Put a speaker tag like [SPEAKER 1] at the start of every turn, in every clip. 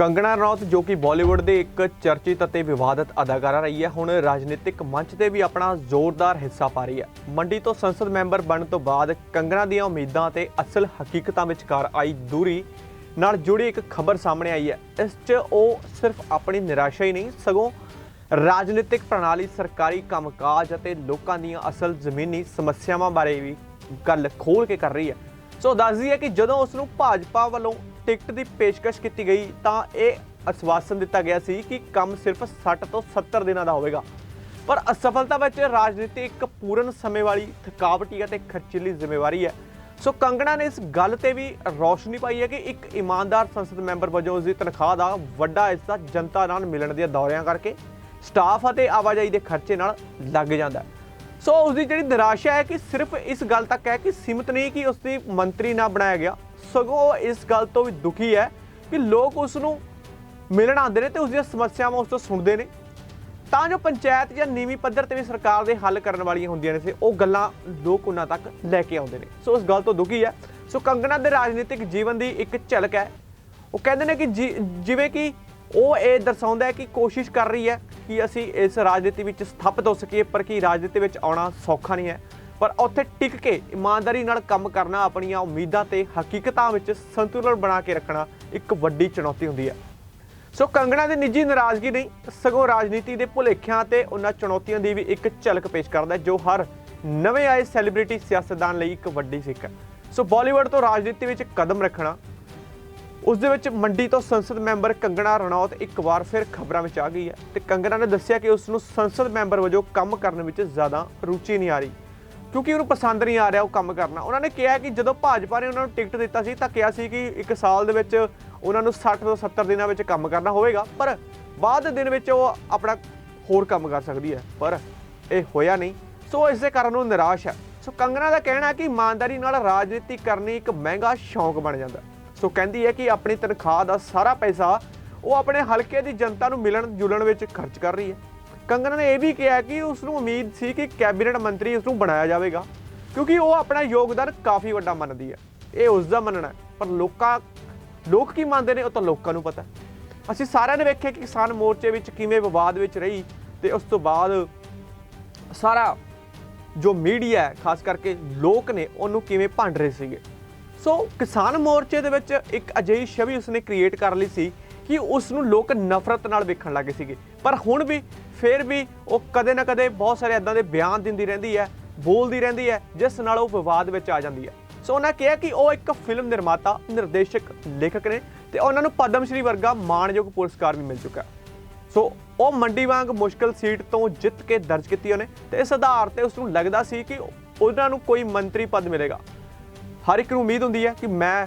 [SPEAKER 1] ਕੰਗਣਾ ਰਣੌਤ, ਜੋ ਕਿ ਬਾਲੀਵੁੱਡ ਦੇ ਇੱਕ ਚਰਚਿਤ ਅਤੇ ਵਿਵਾਦਤ ਅਦਾਕਾਰਾ ਰਹੀ ਹੈ, ਹੁਣ ਰਾਜਨੀਤਿਕ ਮੰਚ ਤੇ ਵੀ ਆਪਣਾ ਜ਼ੋਰਦਾਰ ਹਿੱਸਾ ਪਾ ਰਹੀ ਹੈ। ਮੰਡੀ ਤੋਂ ਸੰਸਦ ਮੈਂਬਰ ਬਣਨ ਤੋਂ ਬਾਅਦ ਕੰਗਣਾ ਦੀਆਂ ਉਮੀਦਾਂ ਅਤੇ ਅਸਲ ਹਕੀਕਤਾਂ ਵਿਚਕਾਰ ਆਈ ਦੂਰੀ ਨਾਲ ਜੁੜੀ ਇੱਕ ਖਬਰ ਸਾਹਮਣੇ ਆਈ ਹੈ। ਇਸ 'ਚ ਉਹ ਸਿਰਫ ਆਪਣੀ ਨਿਰਾਸ਼ਾ ਹੀ ਨਹੀਂ, ਸਗੋਂ ਰਾਜਨੀਤਿਕ ਪ੍ਰਣਾਲੀ, ਸਰਕਾਰੀ ਕੰਮਕਾਜ ਅਤੇ ਲੋਕਾਂ ਦੀਆਂ ਅਸਲ ਜ਼ਮੀਨੀ ਸਮੱਸਿਆਵਾਂ ਬਾਰੇ ਵੀ ਗੱਲ ਖੋਲ ਕੇ ਕਰ ਰਹੀ ਹੈ। ਸੋ ਦੱਸਦੀ ਹੈ ਕਿ ਜਦੋਂ ਉਸ ਨੂੰ ਭਾਜਪਾ ਵੱਲੋਂ ਟਿਕਟ ਦੀ ਪੇਸ਼ਕਸ਼ ਕੀਤੀ ਗਈ ਤਾਂ ਇਹ ਅਸਵਾਸਨ ਦਿੱਤਾ ਗਿਆ ਸੀ ਕਿ ਕੰਮ ਸਿਰਫ 60 ਤੋਂ 70 ਦਿਨਾਂ ਦਾ ਹੋਵੇਗਾ। ਪਰ ਅਸਫਲਤਾ ਵਿੱਚ ਰਾਜਨੀਤੀ ਇੱਕ ਪੂਰਨ ਸਮੇਂ ਵਾਲੀ ਥਕਾਵਟੀ ਅਤੇ ਖਰਚੀਲੀ ਜ਼ਿੰਮੇਵਾਰੀ ਹੈ। ਸੋ ਕੰਗਣਾ ਨੇ ਇਸ ਗੱਲ ਤੇ ਵੀ ਰੌਸ਼ਨੀ ਪਾਈ ਹੈ ਕਿ ਇੱਕ ਇਮਾਨਦਾਰ ਸੰਸਦ ਮੈਂਬਰ ਵਜੋਂ ਉਸ ਦੀ ਤਨਖਾਹ ਦਾ ਵੱਡਾ ਹਿੱਸਾ ਜਨਤਾ ਨਾਲ ਮਿਲਣ ਦੇ ਦੌਰਿਆਂ ਕਰਕੇ ਸਟਾਫ ਅਤੇ ਆਵਾਜਾਈ ਦੇ ਖਰਚੇ ਨਾਲ ਲੱਗ ਜਾਂਦਾ ਸੋ ਉਸ ਦੀ ਜਿਹੜੀ ਨਿਰਾਸ਼ਾ ਹੈ ਕਿ ਸਿਰਫ ਇਸ ਗੱਲ ਤੱਕ ਹੈ ਕਿ ਸੀਮਤ ਨਹੀਂ ਕਿ ਉਸ ਦੀ ਮੰਤਰੀ ਨਾ ਬਣਾਇਆ ਗਿਆ। ਸਗੋਂ ਉਹ ਇਸ ਗੱਲ ਤੋਂ ਵੀ ਦੁਖੀ ਹੈ ਕਿ ਲੋਕ ਉਸ ਨੂੰ ਮਿਲਣ ਆਉਂਦੇ ਨੇ ਤੇ ਉਸ ਦੀਆਂ ਸਮੱਸਿਆਵਾਂ ਉਸ ਤੋਂ ਸੁਣਦੇ ਨੇ। ਤਾਂ ਜੋ ਪੰਚਾਇਤ ਜਾਂ ਨੀਵੀਂ ਪੱਧਰ ਤੇ ਵੀ ਸਰਕਾਰ ਦੇ ਹੱਲ ਕਰਨ ਵਾਲੀਆਂ ਹੁੰਦੀਆਂ ਨੇ ਸੀ ਉਹ ਗੱਲਾਂ ਲੋਕ ਉਹਨਾਂ ਤੱਕ ਲੈ ਕੇ ਆਉਂਦੇ ਨੇ। ਸੋ ਉਸ ਗੱਲ ਤੋਂ ਦੁਖੀ ਹੈ। ਸੋ ਕੰਗਣਾ ਦੇ ਰਾਜਨੀਤਿਕ ਜੀਵਨ ਦੀ ਇੱਕ ਝਲਕ ਹੈ। ਉਹ ਕਹਿੰਦੇ ਨੇ ਕਿ ਜਿ- ਜਿਵੇਂ ਕਿ ਉਹ ਇਹ ਦਰਸਾਉਂਦਾ ਹੈ ਕਿ ਕੋਸ਼ਿਸ਼ ਕਰ ਰਹੀ ਹੈ ਕਿ ਅਸੀਂ ਇਸ ਰਾਜਨੀਤੀ ਵਿੱਚ ਸਥਾਪਿਤ ਹੋ ਸਕੀਏ, ਪਰ ਕੀ ਰਾਜਨੀਤੀ ਵਿੱਚ ਆਉਣਾ ਸੌਖਾ ਨਹੀਂ ਹੈ। ਪਰ ਉੱਥੇ ਟਿਕ ਕੇ ਇਮਾਨਦਾਰੀ ਨਾਲ ਕੰਮ ਕਰਨਾ ਆਪਣੀਆਂ ਉਮੀਦਾਂ ਤੇ ਹਕੀਕਤਾਂ ਵਿੱਚ ਸੰਤੁਲਨ ਬਣਾ ਕੇ ਰੱਖਣਾ ਇੱਕ ਵੱਡੀ ਚੁਣੌਤੀ ਹੁੰਦੀ ਹੈ। ਸੋ ਕੰਗਣਾ ਦੀ ਨਿੱਜੀ ਨਾਰਾਜ਼ਗੀ ਨਹੀਂ, ਸਗੋਂ ਰਾਜਨੀਤੀ ਦੇ ਭੁਲੇਖਿਆਂ ਤੇ ਉਹਨਾਂ ਚੁਣੌਤੀਆਂ ਦੀ ਵੀ ਇੱਕ ਝਲਕ ਪੇਸ਼ ਕਰਦਾ ਜੋ ਹਰ ਨਵੇਂ ਆਏ ਸੈਲੀਬ੍ਰਿਟੀ ਸਿਆਸਤਦਾਨ ਲਈ ਇੱਕ ਵੱਡੀ ਸਿੱਖ ਹੈ। ਸੋ ਬਾਲੀਵੁੱਡ ਤੋਂ ਰਾਜਨੀਤੀ ਵਿੱਚ ਕਦਮ ਰੱਖਣਾ, ਉਸ ਦੇ ਵਿੱਚ ਮੰਡੀ ਤੋਂ ਸੰਸਦ ਮੈਂਬਰ ਕੰਗਣਾ ਰਣੌਤ ਇੱਕ ਵਾਰ ਫਿਰ ਖਬਰਾਂ ਵਿੱਚ ਆ ਗਈ ਹੈ ਤੇ ਕੰਗਣਾ ਨੇ ਦੱਸਿਆ ਕਿ ਉਸ ਨੂੰ ਸੰਸਦ ਮੈਂਬਰ ਵਜੋਂ ਕੰਮ ਕਰਨ ਵਿੱਚ ਜ਼ਿਆਦਾ ਰੁਚੀ ਨਹੀਂ ਆ ਰਹੀ। ਕਿਉਂਕਿ ਉਹਨੂੰ ਪਸੰਦ ਨਹੀਂ ਆ ਰਿਹਾ ਉਹ ਕੰਮ ਕਰਨਾ। ਉਹਨਾਂ ਨੇ ਕਿਹਾ ਕਿ ਜਦੋਂ ਭਾਜਪਾ ਨੇ ਉਹਨਾਂ ਨੂੰ ਟਿਕਟ ਦਿੱਤਾ ਸੀ ਤਾਂ ਕਿਹਾ ਸੀ ਕਿ ਇੱਕ ਸਾਲ ਦੇ ਵਿੱਚ ਉਹਨਾਂ ਨੂੰ 60 ਤੋਂ 70 ਦਿਨਾਂ ਵਿੱਚ ਕੰਮ ਕਰਨਾ ਹੋਵੇਗਾ, ਪਰ ਬਾਅਦ ਦੇ ਦਿਨ ਵਿੱਚ ਉਹ ਆਪਣਾ ਹੋਰ ਕੰਮ ਕਰ ਸਕਦੀ ਹੈ, ਪਰ ਇਹ ਹੋਇਆ ਨਹੀਂ। ਸੋ ਇਸ ਦੇ ਕਾਰਨ ਉਹ ਨਿਰਾਸ਼ ਹੈ। ਸੋ ਕੰਗਨਾ ਦਾ ਕਹਿਣਾ ਕਿ ਇਮਾਨਦਾਰੀ ਨਾਲ ਰਾਜਨੀਤੀ ਕਰਨੀ ਇੱਕ ਮਹਿੰਗਾ ਸ਼ੌਂਕ ਬਣ ਜਾਂਦਾ। ਸੋ ਕਹਿੰਦੀ ਹੈ ਕਿ ਆਪਣੀ ਤਨਖਾਹ ਦਾ ਸਾਰਾ ਪੈਸਾ ਉਹ ਆਪਣੇ ਹਲਕੇ ਦੀ ਜਨਤਾ ਨੂੰ ਮਿਲਣ ਜੁਲਣ ਵਿੱਚ ਖਰਚ ਕਰ ਰਹੀ ਹੈ। ਕੰਗਨਾ ਨੇ ਇਹ ਵੀ ਕਿਹਾ ਕਿ ਉਸ ਨੂੰ ਉਮੀਦ ਸੀ ਕਿ ਕੈਬਨਿਟ ਮੰਤਰੀ ਉਸ ਨੂੰ ਬਣਾਇਆ ਜਾਵੇਗਾ, ਕਿਉਂਕਿ ਉਹ ਆਪਣਾ ਯੋਗਦਾਨ ਕਾਫੀ ਵੱਡਾ ਮੰਨਦੀ ਹੈ। ਇਹ ਉਸ ਦਾ ਮੰਨਣਾ ਹੈ, ਪਰ ਲੋਕਾਂ, ਲੋਕ ਕੀ ਮੰਨਦੇ ਨੇ ਉਹ ਤਾਂ ਲੋਕਾਂ ਨੂੰ ਪਤਾ ਅਸੀਂ ਸਾਰਿਆਂ ਨੇ ਵੇਖਿਆ ਕਿ ਕਿਸਾਨ ਮੋਰਚੇ ਵਿੱਚ ਕਿਵੇਂ ਵਿਵਾਦ ਵਿੱਚ ਰਹੀ ਤੇ ਉਸ ਤੋਂ ਬਾਅਦ ਸਾਰਾ ਜੋ ਮੀਡੀਆ ਹੈ, ਖਾਸ ਕਰਕੇ ਲੋਕ ਨੇ, ਉਹਨੂੰ ਕਿਵੇਂ ਭੰਡ ਰਹੇ ਸੀਗੇ। ਸੋ ਕਿਸਾਨ ਮੋਰਚੇ ਦੇ ਵਿੱਚ ਇੱਕ ਅਜਿਹੀ ਛਵੀ ਉਸਨੇ ਕ੍ਰੀਏਟ ਕਰ ਲਈ ਸੀ ਕਿ ਉਸ ਨੂੰ ਲੋਕ ਨਫ਼ਰਤ ਨਾਲ ਵੇਖਣ ਲੱਗੇ ਸੀਗੇ। ਪਰ ਹੁਣ ਵੀ ਫਿਰ ਵੀ ਉਹ ਕਦੇ ਨਾ ਕਦੇ ਬਹੁਤ ਸਾਰੇ ਇਦਾਂ ਦੇ ਬਿਆਨ ਦਿੰਦੀ ਰਹਿੰਦੀ ਹੈ, ਬੋਲਦੀ ਰਹਿੰਦੀ ਹੈ, ਜਿਸ ਨਾਲ ਉਹ ਵਿਵਾਦ ਵਿੱਚ ਆ ਜਾਂਦੀ ਹੈ। ਸੋ ਉਹਨਾਂ ਕਿਹਾ ਕਿ ਉਹ ਇੱਕ ਫਿਲਮ ਨਿਰਮਾਤਾ, ਨਿਰਦੇਸ਼ਕ, ਲੇਖਕ ਨੇ ਤੇ ਉਹਨਾਂ ਨੂੰ ਪਦਮ ਸ਼੍ਰੀ ਵਰਗਾ ਮਾਣਯੋਗ ਪੁਰਸਕਾਰ ਵੀ ਮਿਲ ਚੁੱਕਾ ਸੋ ਉਹ ਮੰਡੀ ਵਾਂਗ ਮੁਸ਼ਕਲ ਸੀਟ ਤੋਂ ਜਿੱਤ ਕੇ ਦਰਜ ਕੀਤੀ ਉਹਨੇ ਤੇ ਇਸ ਆਧਾਰ ਤੇ ਉਸ ਨੂੰ ਲੱਗਦਾ ਸੀ ਕਿ ਉਹਨਾਂ ਨੂੰ ਕੋਈ ਮੰਤਰੀ ਪਦ ਮਿਲੇਗਾ। ਹਰ ਇੱਕ ਨੂੰ ਉਮੀਦ ਹੁੰਦੀ ਹੈ ਕਿ ਮੈਂ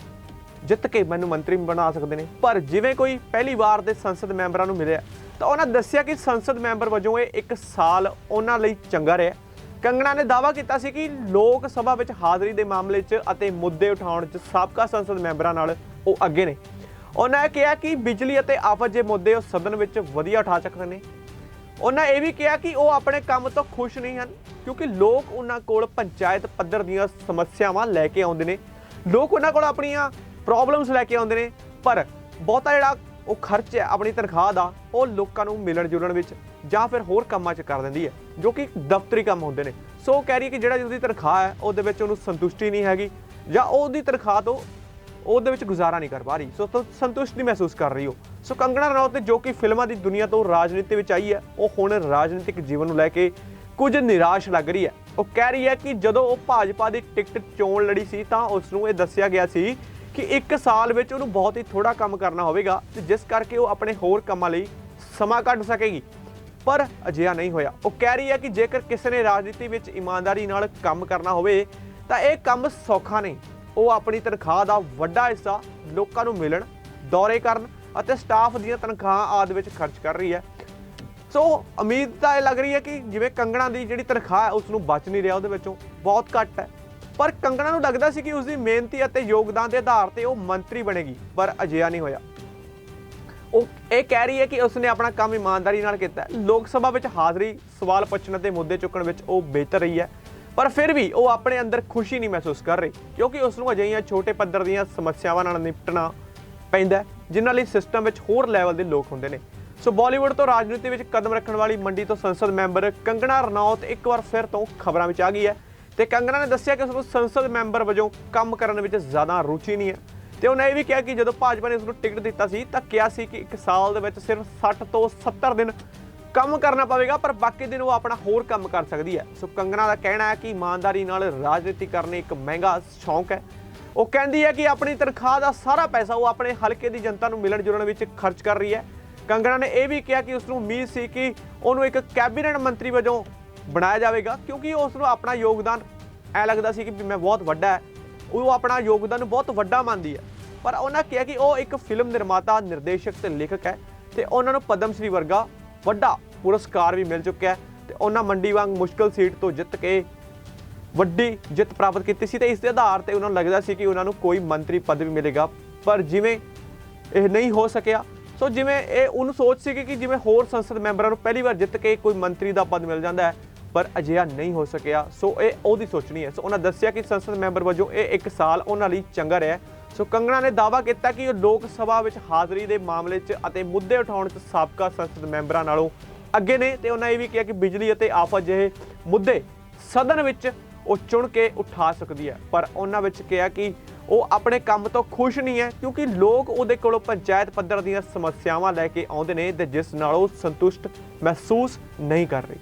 [SPEAKER 1] ਜਿੱਤ ਕੇ ਮੈਨੂੰ ਮੰਤਰੀ ਬਣਾ ਸਕਦੇ ਨੇ, ਪਰ ਜਿਵੇਂ ਕੋਈ ਪਹਿਲੀ ਵਾਰ ਦੇ ਸੰਸਦ ਮੈਂਬਰਾਂ ਨੂੰ ਮਿਲਿਆ ਤਾਂ ਉਹਨਾਂ ਦੱਸਿਆ ਕਿ ਸੰਸਦ ਮੈਂਬਰ ਵਜੋਂ ਇਹ ਇੱਕ ਸਾਲ ਉਹਨਾਂ ਲਈ ਚੰਗਾ ਰਿਹਾ। ਕੰਗਣਾ ਨੇ ਦਾਅਵਾ ਕੀਤਾ ਸੀ ਕਿ ਲੋਕ ਸਭਾ ਵਿੱਚ ਹਾਜ਼ਰੀ ਦੇ ਮਾਮਲੇ 'ਚ ਅਤੇ ਮੁੱਦੇ ਉਠਾਉਣ 'ਚ ਸਾਬਕਾ ਸੰਸਦ ਮੈਂਬਰਾਂ ਨਾਲ ਉਹ ਅੱਗੇ ਨੇ। ਉਹਨਾਂ ਕਿਹਾ ਕਿ ਬਿਜਲੀ ਅਤੇ ਆਫਤ ਜੇ ਮੁੱਦੇ ਉਹ ਸਦਨ ਵਿੱਚ ਵਧੀਆ ਉਠਾ ਸਕਦੇ ਨੇ। ਉਹਨਾਂ ਇਹ ਵੀ ਕਿਹਾ ਕਿ ਉਹ ਆਪਣੇ ਕੰਮ ਤੋਂ ਖੁਸ਼ ਨਹੀਂ ਹਨ, ਕਿਉਂਕਿ ਲੋਕ ਉਹਨਾਂ ਕੋਲ ਪੰਚਾਇਤ ਪੱਧਰ ਦੀਆਂ ਸਮੱਸਿਆਵਾਂ ਲੈ ਕੇ ਆਉਂਦੇ ਨੇ। ਲੋਕ ਉਹਨਾਂ ਕੋਲ ਆਪਣੀਆਂ ਪ੍ਰੋਬਲਮਸ ਲੈ ਕੇ ਆਉਂਦੇ ਨੇ, ਪਰ ਬਹੁਤਾ ਜਿਹੜਾ ਉਹ ਖਰਚ ਹੈ ਆਪਣੀ ਤਨਖਾਹ ਦਾ, ਉਹ ਲੋਕਾਂ ਨੂੰ ਮਿਲਣ ਜੁਲਣ ਵਿੱਚ ਜਾਂ ਫਿਰ ਹੋਰ ਕੰਮਾਂ 'ਚ ਕਰ ਦਿੰਦੀ ਹੈ, ਜੋ ਕਿ ਦਫ਼ਤਰੀ ਕੰਮ ਹੁੰਦੇ ਨੇ। ਸੋ ਉਹ ਕਹਿ ਰਹੀ ਕਿ ਜਿਹੜਾ ਉਹਦੀ ਤਨਖਾਹ ਹੈ, ਉਹਦੇ ਵਿੱਚ ਉਹਨੂੰ ਸੰਤੁਸ਼ਟੀ ਨਹੀਂ ਹੈਗੀ ਜਾਂ ਉਹਦੀ ਤਨਖਾਹ ਤੋਂ ਉਹਦੇ ਵਿੱਚ ਗੁਜ਼ਾਰਾ ਨਹੀਂ ਕਰ ਪਾ ਰਹੀ। ਸੋ ਤੋਂ, ਸੰਤੁਸ਼ਟ ਮਹਿਸੂਸ ਕਰ ਰਹੀ ਹੋ ਸੋ ਕੰਗਣਾ ਰਣੌਤ ਜੋ ਕਿ ਫਿਲਮਾਂ ਦੀ ਦੁਨੀਆ ਤੋਂ ਰਾਜਨੀਤੀ ਵਿੱਚ ਆਈ ਹੈ, ਉਹ ਹੁਣ ਰਾਜਨੀਤਿਕ ਜੀਵਨ ਨੂੰ ਲੈ ਕੇ ਕੁਝ ਨਿਰਾਸ਼ ਲੱਗ ਰਹੀ ਹੈ। ਉਹ ਕਹਿ ਰਹੀ ਹੈ ਕਿ ਜਦੋਂ ਉਹ ਭਾਜਪਾ ਦੀ ਟਿਕਟ ਚੋਣ ਲੜੀ ਸੀ ਤਾਂ ਉਸ ਨੂੰ ਇਹ ਦੱਸਿਆ ਗਿਆ ਸੀ ਕਿ ਇੱਕ ਸਾਲ ਵਿੱਚ ਉਹਨੂੰ ਬਹੁਤ ਹੀ ਥੋੜਾ ਕੰਮ ਕਰਨਾ ਹੋਵੇਗਾ ਤੇ ਜਿਸ ਕਰਕੇ ਉਹ ਆਪਣੇ ਹੋਰ ਕੰਮਾਂ ਲਈ ਸਮਾਂ ਕੱਢ ਸਕੇਗੀ। ਪਰ ਅਜਿਹਾ ਨਹੀਂ ਹੋਇਆ। ਉਹ ਕਹਿ ਰਹੀ ਹੈ ਕਿ ਜੇਕਰ ਕਿਸੇ ਨੇ ਰਾਜਨੀਤੀ ਵਿੱਚ ਇਮਾਨਦਾਰੀ ਨਾਲ ਕੰਮ ਕਰਨਾ ਹੋਵੇ, ਤਾਂ ਇਹ ਕੰਮ ਸੌਖਾ ਨਹੀਂ। ਉਹ ਆਪਣੀ ਤਨਖਾਹ ਦਾ ਵੱਡਾ ਹਿੱਸਾ ਲੋਕਾਂ ਨੂੰ ਮਿਲਣ, ਦੌਰੇ ਕਰਨ ਅਤੇ ਸਟਾਫ ਦੀਆਂ ਤਨਖਾਹਾਂ ਆਦਿ ਵਿੱਚ ਖਰਚ ਕਰ ਰਹੀ ਹੈ। ਸੋ ਉਮੀਦ ਤਾਂ ਇਹ ਲੱਗ ਰਹੀ ਹੈ ਕਿ ਜਿਵੇਂ ਕੰਗਣਾ ਦੀ ਜਿਹੜੀ ਤਨਖਾਹ ਹੈ ਉਸ ਨੂੰ ਬਚ ਨਹੀਂ ਰਿਹਾ ਉਹਦੇ ਵਿੱਚੋਂ, ਬਹੁਤ ਘੱਟ ਹੈ। ਪਰ ਕੰਗਣਾ ਨੂੰ ਲੱਗਦਾ ਸੀ ਕਿ ਉਸ ਦੀ ਮਿਹਨਤੀ ਅਤੇ ਯੋਗਦਾਨ ਦੇ ਆਧਾਰ ਤੇ ਉਹ ਮੰਤਰੀ ਬਣੇਗੀ ਪਰ ਅਜਿਹਾ ਨਹੀਂ ਹੋਇਆ। ਉਹ ਇਹ ਕਹਿ ਰਹੀ ਹੈ ਕਿ ਉਸਨੇ ਆਪਣਾ ਕੰਮ ਇਮਾਨਦਾਰੀ ਨਾਲ ਕੀਤਾ ਲੋਕ ਸਭਾ ਵਿੱਚ ਹਾਜ਼ਰੀ ਸਵਾਲ ਪੁੱਛਣ ਅਤੇ ਮੁੱਦੇ ਚੁੱਕਣ ਵਿੱਚ ਉਹ ਬਿਹਤਰ ਰਹੀ ਹੈ। ਪਰ ਫਿਰ ਵੀ ਉਹ ਆਪਣੇ ਅੰਦਰ ਖੁਸ਼ੀ ਨਹੀਂ ਮਹਿਸੂਸ ਕਰ ਰਹੀ ਕਿਉਂਕਿ ਉਸ ਨੂੰ ਅਜਿਹੀਆਂ ਛੋਟੇ ਪੱਧਰ ਦੀਆਂ ਸਮੱਸਿਆਵਾਂ ਨਾਲ ਨਿਪਟਣਾ ਪੈਂਦਾ ਹੈ, ਜਿਨ੍ਹਾਂ ਲਈ ਸਿਸਟਮ ਵਿੱਚ ਹੋਰ ਲੈਵਲ ਦੇ ਲੋਕ ਹੁੰਦੇ ਨੇ। ਸੋ ਬਾਲੀਵੁੱਡ ਤੋਂ ਰਾਜਨੀਤੀ ਵਿੱਚ ਕਦਮ ਰੱਖਣ ਵਾਲੀ ਮੰਡੀ ਤੋਂ ਸੰਸਦ ਮੈਂਬਰ ਕੰਗਣਾ ਰਣੌਤ ਇੱਕ ਵਾਰ ਫਿਰ ਤੋਂ ਖਬਰਾਂ ਵਿੱਚ ਆ ਗਈ ਹੈ। ਤੇ ਕੰਗਨਾ ਨੇ ਦੱਸਿਆ ਕਿ ਉਸ ਨੂੰ ਸੰਸਦ ਮੈਂਬਰ ਵਜੋਂ ਕੰਮ ਕਰਨ ਵਿੱਚ ਜ਼ਿਆਦਾ ਰੁਚੀ ਨਹੀਂ ਹੈ। ਤੇ ਉਹਨੇ ਇਹ ਵੀ ਕਿਹਾ ਕਿ ਜਦੋਂ ਭਾਜਪਾ ਨੇ ਉਸ ਨੂੰ ਟਿਕਟ ਦਿੱਤਾ ਸੀ, ਤਾਂ ਕਿਹਾ ਸੀ ਕਿ ਇੱਕ ਸਾਲ ਦੇ ਵਿੱਚ ਸਿਰਫ 60 ਤੋਂ 70 ਦਿਨ ਕੰਮ ਕਰਨਾ ਪਵੇਗਾ, ਪਰ ਬਾਕੀ ਦਿਨ ਉਹ ਆਪਣਾ ਹੋਰ ਕੰਮ ਕਰ ਸਕਦੀ ਹੈ। ਸੋ ਕੰਗਣਾ ਦਾ ਕਹਿਣਾ ਹੈ ਕਿ ਇਮਾਨਦਾਰੀ ਨਾਲ ਰਾਜਨੀਤੀ ਕਰਨੀ ਇੱਕ ਮਹਿੰਗਾ ਸ਼ੌਂਕ ਹੈ। ਉਹ ਕਹਿੰਦੀ ਹੈ ਕਿ ਆਪਣੀ ਤਨਖਾਹ ਦਾ ਸਾਰਾ ਪੈਸਾ ਉਹ ਆਪਣੇ ਹਲਕੇ ਦੀ ਜਨਤਾ ਨੂੰ ਮਿਲਣ ਜੁਲਣ ਵਿੱਚ ਖਰਚ ਕਰ ਰਹੀ ਹੈ। ਕੰਗਣਾ ਨੇ ਇਹ ਵੀ ਕਿਹਾ ਕਿ ਉਸ ਨੂੰ ਉਮੀਦ ਸੀ ਕਿ ਉਹਨੂੰ ਇੱਕ ਕੈਬਨਿਟ ਮੰਤਰੀ ਵਜੋਂ ਬਣਾਇਆ ਜਾਵੇਗਾ, ਕਿਉਂਕਿ ਉਸ ਨੂੰ ਆਪਣਾ ਯੋਗਦਾਨ ਐ ਲੱਗਦਾ ਸੀ ਕਿ ਵੀ ਮੈਂ ਬਹੁਤ ਵੱਡਾ ਹੈ। ਉਹ ਆਪਣਾ ਯੋਗਦਾਨ ਨੂੰ ਬਹੁਤ ਵੱਡਾ ਮੰਨਦੀ ਹੈ। ਪਰ ਉਹਨਾਂ ਕਿਹਾ ਕਿ ਉਹ ਇੱਕ ਫਿਲਮ ਨਿਰਮਾਤਾ, ਨਿਰਦੇਸ਼ਕ ਤੇ ਲੇਖਕ ਹੈ ਤੇ ਉਹਨਾਂ ਨੂੰ ਪਦਮ ਸ਼੍ਰੀ ਵਰਗਾ ਵੱਡਾ ਪੁਰਸਕਾਰ ਵੀ ਮਿਲ ਚੁੱਕਿਆ ਹੈ ਤੇ ਉਹਨਾਂ ਮੰਡੀ ਵਾਂਗ ਮੁਸ਼ਕਲ ਸੀਟ ਤੋਂ ਜਿੱਤ ਕੇ ਵੱਡੀ ਜਿੱਤ ਪ੍ਰਾਪਤ ਕੀਤੀ ਸੀ ਤੇ ਇਸ ਦੇ ਆਧਾਰ ਤੇ ਉਹਨਾਂ ਨੂੰ ਲੱਗਦਾ ਸੀ ਕਿ ਉਹਨਾਂ ਨੂੰ ਕੋਈ ਮੰਤਰੀ ਪਦ ਵੀ ਮਿਲੇਗਾ। ਪਰ ਜਿਵੇਂ ਇਹ ਨਹੀਂ ਹੋ ਸਕਿਆ, ਸੋ ਜਿਵੇਂ ਇਹ ਉਹਨੂੰ ਸੋਚ ਸੀ ਕਿ ਜਿਵੇਂ ਹੋਰ ਸੰਸਦ ਮੈਂਬਰਾਂ ਨੂੰ ਪਹਿਲੀ ਵਾਰ ਜਿੱਤ ਕੇ ਕੋਈ ਮੰਤਰੀ ਦਾ ਪਦ ਮਿਲ ਜਾਂਦਾ ਹੈ ਪਰ ਅਜਿਹਾ ਨਹੀਂ ਹੋ ਸਕਿਆ। ਸੋ ਇਹ ਉਹਦੀ ਸੋਚਣੀ ਹੈ। ਸੋ ਉਹਨਾਂ ਦੱਸਿਆ ਕਿ ਸੰਸਦ ਮੈਂਬਰ ਵਜੋਂ ਇਹ ਇੱਕ ਸਾਲ ਉਹਨਾਂ ਲਈ ਚੰਗਾ ਰਿਹਾ ਸੋ ਕੰਗਣਾ ਨੇ ਦਾਅਵਾ ਕੀਤਾ ਕਿ ਉਹ ਲੋਕ ਸਭਾ ਵਿੱਚ ਹਾਜ਼ਰੀ ਦੇ ਮਾਮਲੇ 'ਚ ਅਤੇ ਮੁੱਦੇ ਉਠਾਉਣ 'ਚ ਸਾਬਕਾ ਸੰਸਦ ਮੈਂਬਰਾਂ ਨਾਲੋਂ ਅੱਗੇ ਨੇ ਤੇ ਉਹਨਾਂ ਇਹ ਵੀ ਕਿਹਾ ਕਿ ਬਿਜਲੀ ਅਤੇ ਆਫਤ ਜਿਹੇ ਮੁੱਦੇ ਸਦਨ ਵਿੱਚ ਉਹ ਚੁਣ ਕੇ ਉਠਾ ਸਕਦੀ ਹੈ। ਪਰ ਉਹਨਾਂ ਵਿੱਚ ਕਿਹਾ ਕਿ ਉਹ ਆਪਣੇ ਕੰਮ ਤੋਂ ਖੁਸ਼ ਨਹੀਂ ਹੈ ਕਿਉਂਕਿ ਲੋਕ ਉਹਦੇ ਕੋਲੋਂ ਪੰਚਾਇਤ ਪੱਧਰ ਦੀਆਂ ਸਮੱਸਿਆਵਾਂ ਲੈ ਕੇ ਆਉਂਦੇ ਨੇ ਤੇ ਜਿਸ ਨਾਲ ਉਹ ਸੰਤੁਸ਼ਟ ਮਹਿਸੂਸ ਨਹੀਂ ਕਰ ਰਹੀ।